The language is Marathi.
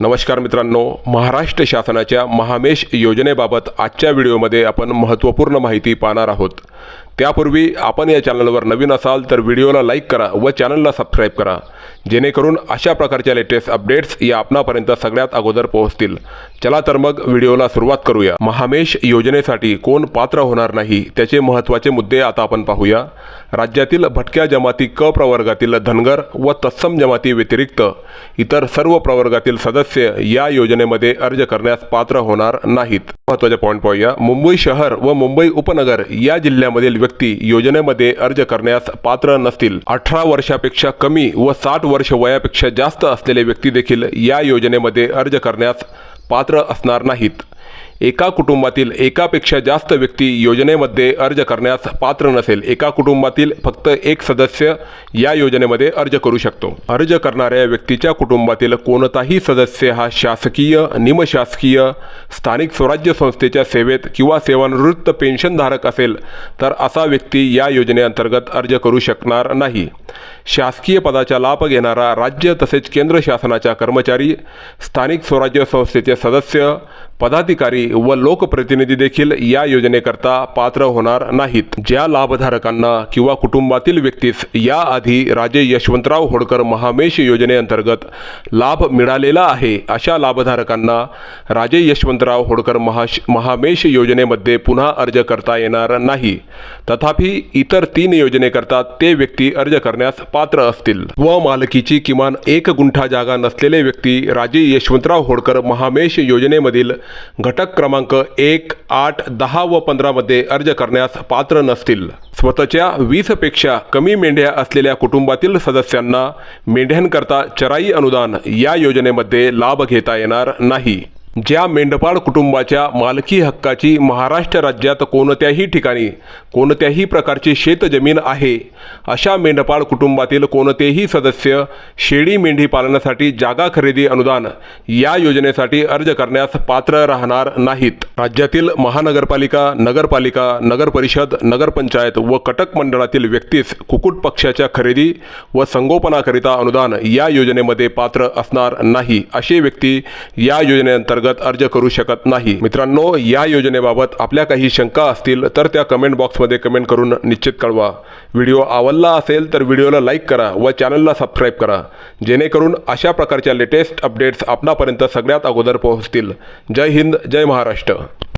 नमस्कार मित्रांनो महाराष्ट्र शासनाच्या महामेश योजनेबाबत आजच्या व्हिडिओमध्ये आपण महत्त्वपूर्ण माहिती पाहणार आहोत. त्यापूर्वी आपण या चॅनलवर नवीन असाल तर व्हिडिओला लाईक करा व चॅनलला सबस्क्राईब करा जेणेकरून अशा प्रकारच्या लेटेस्ट अपडेट्स या आपणापर्यंत सगळ्यात अगोदर पोहोचतील. चला तर मग व्हिडिओला सुरुवात करूया. महामेश योजनेसाठी कोण पात्र होणार नाही त्याचे महत्त्वाचे मुद्दे आता आपण पाहूया. राज्यातील भटक्या जमाती क प्रवर्गातील धनगर व तत्सम जमाती व्यतिरिक्त इतर सर्व प्रवर्गातील सदस्य या योजनेमध्ये अर्ज करण्यास पात्र होणार नाहीत. महत्त्वाचे पॉईंट पाहूया. मुंबई शहर व मुंबई उपनगर या जिल्ह्यामधील व्यक्ती योजनेमध्ये अर्ज करण्यास पात्र नसतील. अठरा वर्षापेक्षा कमी व साठ वर्ष वयापेक्षा जास्त असलेले व्यक्ती देखील या योजनेमध्ये अर्ज करण्यास पात्र असणार नाहीत. एका कुटुंबातील एकापेक्षा जास्त व्यक्ती योजनेमध्ये अर्ज करण्यास पात्र नसेल एका कुटुंबातील फक्त एक सदस्य या योजनेमध्ये अर्ज करू शकतो. अर्ज करणाऱ्या व्यक्तीच्या कुटुंबातील कोणताही सदस्य हा शासकीय निमशासकीय स्थानिक स्वराज्य संस्थेच्या सेवेत किंवा सेवानिवृत्त पेन्शनधारक असेल तर असा व्यक्ती या योजनेअंतर्गत अर्ज करू शकणार नाही. शासकीय पदाचा लाभ घेणारा राज्य तसेच केंद्र शासनाच्या कर्मचारी स्थानिक स्वराज्य संस्थेचे सदस्य पदाधिकारी व लोकप्रतिनिधी देखील या योजनेकरता पात्र होणार नाहीत. ज्या लाभधारकांना किंवा कुटुंबातील व्यक्तीस याआधी राजे यशवंतराव होडकर महामेश योजनेअंतर्गत लाभ मिळालेला आहे अशा लाभधारकांना राजे यशवंतराव होडकर महाश महामेश योजनेमध्ये पुन्हा अर्ज करता येणार नाही. तथापि इतर तीन योजनेकरता ते व्यक्ती अर्ज करण्यास पात्र असतील. व मालकीची किमान एक गुंठा जागा नसलेले व्यक्ती राजे यशवंतराव होडकर महामेश योजनेमधील घटक क्रमांक एक आठ दहा व पंधरामध्ये अर्ज करण्यास पात्र नसतील. स्वतःच्या वीसपेक्षा कमी मेंढ्या असलेल्या कुटुंबातील सदस्यांना मेंढ्यांकरता चराई अनुदान या योजनेमध्ये लाभ घेता येणार नाही. ज्या मेंढपाळ कुटुंबाच्या मालकी हक्काची महाराष्ट्र राज्यात कोणत्याही ठिकाणी कोणत्याही प्रकारची शेतजमीन आहे अशा मेंढपाळ कुटुंबातील कोणतेही सदस्य शेळी मेंढी पालनासाठी जागा खरेदी अनुदान या योजनेसाठी अर्ज करण्यास पात्र राहणार नाहीत. राज्यातील महानगरपालिका नगरपालिका नगरपरिषद नगरपंचायत व कटक मंडळातील व्यक्तीस कुक्कुट पक्षाच्या खरेदी व संगोपनाकरिता अनुदान या योजनेमध्ये पात्र असणार नाही. असे व्यक्ती या योजनेअंतर्गत अर्ज करू शकत नाही. मित्रांनो या योजनेबाबत आपल्या काही शंका असतील तर त्या कमेंट बॉक्समध्ये कमेंट करून निश्चित कळवा. व्हिडिओ आवडला असेल तर व्हिडिओला लाईक करा व चॅनलला सबस्क्राईब करा. जेणेकरून अशा प्रकारच्या लेटेस्ट अपडेट्स आपणापर्यंत सगळ्यात अगोदर पोहोचतील. जय हिंद जय महाराष्ट्र.